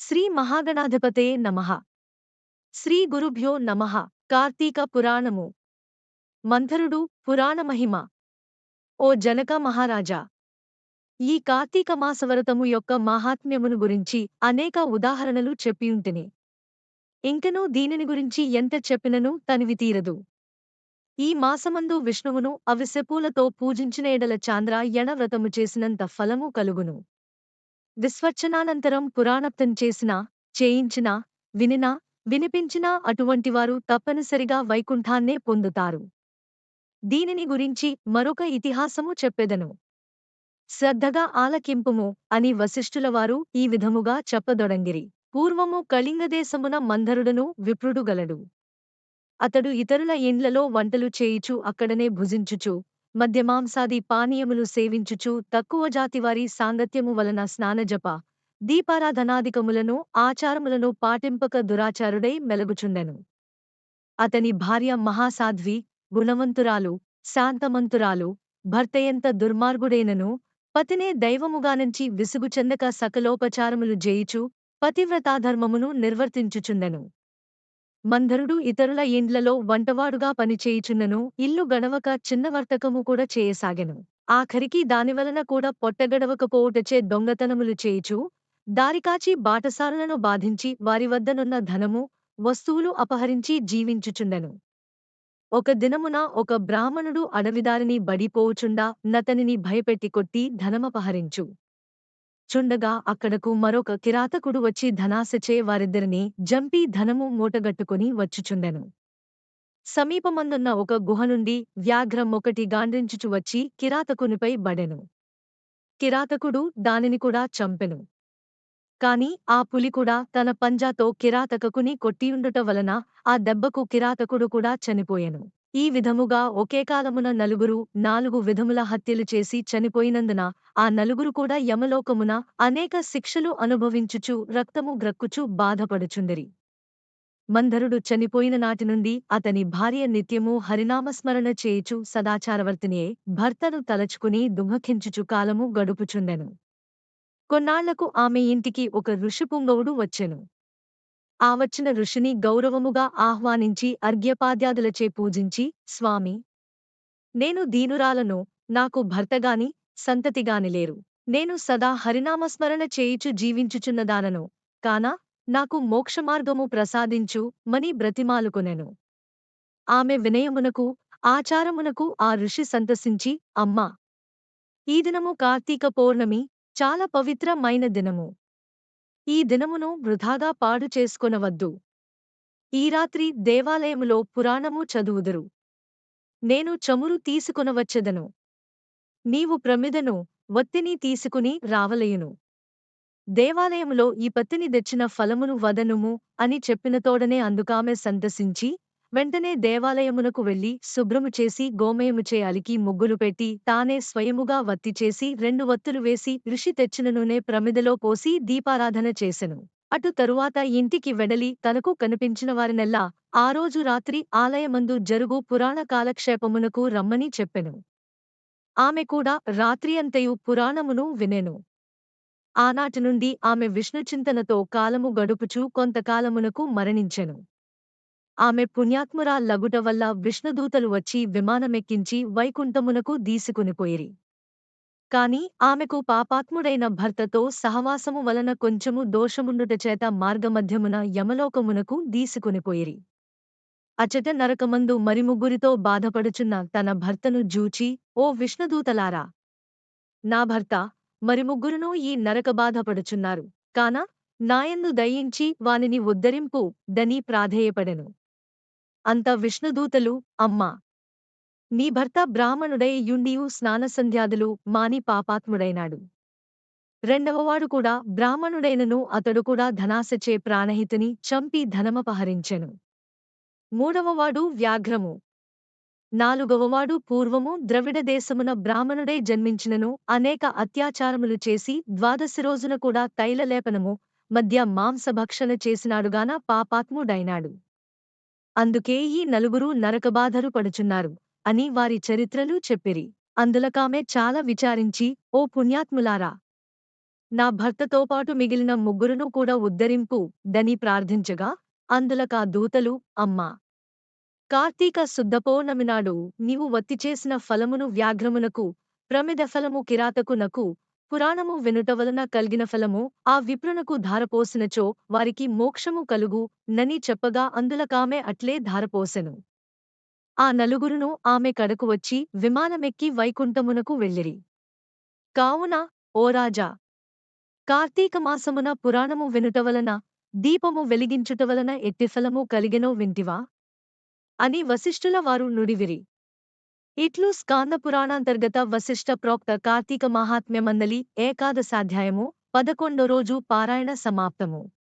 శ్రీ మహాగణాధిపతే నమః. శ్రీ గురుభ్యో నమః. కార్తీక పురాణము. మంథరుడు పురాణమహిమ ఓ జనక మహారాజా! ఈ కార్తీక మాసవ్రతము యొక్క మాహాత్మ్యమును గురించి అనేక ఉదాహరణలు చెప్పియుంటిని. ఇంకనూ దీనిని గురించి ఎంత చెప్పినను తనివి తీరదు. ఈ మాసమందు విష్ణువును అవిసెపూలతో పూజించిన ఎడల చాంద్ర యణ వ్రతము చేసినంత ఫలము కలుగును. విస్వచ్చనానంతరం పురాణప్తం చేసినా చేయించినా వినినా వినిపించినా అటువంటివారు తప్పనిసరిగా వైకుంఠాన్నే పొందుతారు. దీనిని గురించి మరొక ఇతిహాసము చెప్పెదను. శ్రద్ధగా ఆలకింపుము అని వశిష్ఠులవారు ఈ విధముగా చెప్పదొడంగిరి. పూర్వము కళింగదేశమున మంధరుడను విప్రుడుగలడు. అతడు ఇతరుల ఇండ్లలో వంటలు చేయుచు అక్కడనే భుజించుచు మద్యమాంసాది పానీయములు సేవించుచు తక్కువ జాతివారి సాంగత్యము వలన స్నానజప దీపారాధనాధికములను ఆచారములను పాటింపక దురాచారుడై మెలగుచుండెను. అతని భార్య మహాసాధ్వి గుణవంతురాలు శాంతమంతురాలు భర్తయంత దుర్మార్గుడైనను పతినే దైవముగానుంచి విసుగుచెందక సకలోపచారములు జేయుచు పతివ్రతాధర్మమును నిర్వర్తించుచుండెను. మంధరుడు ఇతరుల ఇండ్లలో వంటవాడుగా పనిచేయుచున్నను ఇల్లు గడవక చిన్న వర్తకము కూడా చేయసాగెను. ఆఖరికి దానివలన కూడా పొట్టగడవకపోవుటచే దొంగతనములు చేయుచు దారికాచి బాటసారులను బాధించి వారి వద్దనున్న ధనము వస్తువులు అపహరించి జీవించుచుండెను. ఒక దినమున ఒక బ్రాహ్మణుడు అడవిదారిని బడిపోవుచుండా నతనిని భయపెట్టి కొట్టి ధనమపహరించు. చుండగా అక్కడకు మరొక కిరాతకుడు వచ్చి ధనాశచే వారిద్దరిని జంపి ధనము మూటగట్టుకుని వచ్చుచుండెను. సమీపమందున్న ఒక గుహ నుండి వ్యాఘ్రం ఒకటి గాండ్రించుచు వచ్చి కిరాతకునిపై బడెను. కిరాతకుడు దానిని కూడా చంపెను. కాని ఆ పులి కూడా తన పంజాతో కిరాతకకుని కొట్టియుండుట వలన ఆ దెబ్బకు కిరాతకుడు కూడా చనిపోయెను. ఈ విధముగా ఒకే కాలమున నలుగురు నాలుగు విధముల హత్యలు చేసి చనిపోయినందున ఆ నలుగురు కూడా యమలోకమున అనేక శిక్షలు అనుభవించుచు రక్తము గ్రక్కుచు బాధపడుచుండిరి. మంధరుడు చనిపోయిన నాటి నుండి అతని భార్య నిత్యము హరినామస్మరణ చేయుచు సదాచారవర్తినియే భర్తను తలచుకుని దుఃఖించుచు కాలము గడుపుచుండెను. కొన్నాళ్ళకు ఆమె ఇంటికి ఒక ఋషిపుంగవుడు వచ్చెను. ఆ వచ్చిన ఋషిని గౌరవముగా ఆహ్వానించి అర్ఘ్యపాద్యాదులచే పూజించి స్వామి! నేను దీనురాలను నాకు భర్తగాని సంతతిగాని లేరు. నేను సదా హరినామస్మరణ చేయుచు జీవించుచున్నదానను కానా నాకు మోక్షమార్గము ప్రసాదించు మని బ్రతిమాలుకొనెను. ఆమె వినయమునకు ఆచారమునకు ఆ ఋషి సంతసించి అమ్మా! ఈ దినము కార్తీక పౌర్ణమి చాలా పవిత్రమైన దినము. ఈ దినమును వృధాగా పాడు చేసుకొనవద్దు. ఈ రాత్రి దేవాలయములో పురాణము చదువుదురు. నేను చమురు తీసుకొనవచ్చెదను. నీవు ప్రమిదను వత్తిని తీసుకుని రావలయును. దేవాలయములో ఈ పత్తిని తెచ్చిన ఫలమును వదనుము అని చెప్పినతోడనే అందుకామె సంతసించి వెంటనే దేవాలయమునకు వెళ్ళి శుభ్రము చేసి గోమయముచే అలికి ముగ్గులు పెట్టి తానే స్వయముగా వత్తి చేసి రెండు వత్తులు వేసి ఋషి తెచ్చిన నూనె ప్రమిదలో పోసి దీపారాధన చేసెను. అటు తరువాత ఇంటికి వెడలి తనకు కనిపించిన వారినెల్లా ఆ రోజు రాత్రి ఆలయమందు జరుగు పురాణ కాలక్షేపమునకు రమ్మని చెప్పెను. ఆమె కూడా రాత్రి అంతయు పురాణమును వినెను. ఆనాటి నుండి ఆమె విష్ణుచింతనతో కాలము గడుపుచూ కొంతకాలమునకు మరణించెను. ఆమె పుణ్యాత్మురా లగుట వల్ల విష్ణుదూతలు వచ్చి విమానమెక్కించి వైకుంఠమునకు దీసుకునిపోయిరి కాని ఆమెకు పాపాత్ముడైన భర్తతో సహవాసము వలన కొంచెము దోషముండుటచేత మార్గమధ్యమున యమలోకమునకు దీసుకునిపోయిరి అచట నరకమందు మరిముగ్గురితో బాధపడుచున్న తన భర్తను జూచి ఓ విష్ణుదూతలారా! నా భర్త మరి ముగ్గురునూ ఈ నరక బాధపడుచున్నారు. కాన నాయందు దయించి వానిని ఉద్ధరింపు దని ప్రాధేయపడెను. అంత విష్ణుదూతలు అమ్మా! నీ భర్త బ్రాహ్మణుడై యుండియు స్నానసంధ్యాదులు మాని పాపాత్ముడైనాడు. రెండవవాడు కూడా బ్రాహ్మణుడైనను అతడు కూడా ధనాశచే ప్రాణహితుని చంపి ధనమపహరించెను. మూడవవాడు వ్యాఘ్రము. నాలుగవవాడు పూర్వము ద్రవిడ దేశమున బ్రాహ్మణుడై జన్మించినను అనేక అత్యాచారములు చేసి ద్వాదశి రోజున కూడా తైలలేపనము మధ్య మాంసభక్షణ చేసినాడుగాన పాపాత్ముడైనాడు. అందుకే ఈ నలుగురు నరకబాధలు పడుచున్నారు అని వారి చరిత్రలు చెప్పిరి. అందులకామె చాలా విచారించి ఓ పుణ్యాత్ములారా! నా భర్తతో పాటు మిగిలిన ముగ్గురును కూడా ఉద్ధరింపు దని ప్రార్థించగా? అందులకా దూతలు అమ్మా! కార్తీక శుద్ధపౌర్ణమినాడు నీవు వత్తిచేసిన ఫలమును వ్యాఘ్రమునకు ప్రమిద ఫలము కిరాతకునకు పురాణము వినుట వలన కలిగిన ఫలము ఆ విప్రునకు ధారపోసినచో వారికి మోక్షము కలుగు నని చెప్పగా అందులకామె అట్లే ధారపోసెను. ఆ నలుగురును ఆమె కడకు వచ్చి విమానమెక్కి వైకుంఠమునకు వెళ్ళిరి. కావున ఓ రాజా! కార్తీక మాసమున పురాణము వినుట వలన దీపము వెలిగించుట వలన ఎట్టి ఫలము కలిగెనో వింటివా? అని వశిష్ఠుల వారు నుడివిరి. ఇట్లు స్కాంద పురాణాంతర్గత వశిష్ఠ ప్రోక్త కార్తీక మహాత్మ్యమందలి ఏకాదశాధ్యాయము పదకొండో రోజు పారాయణ సమాప్తము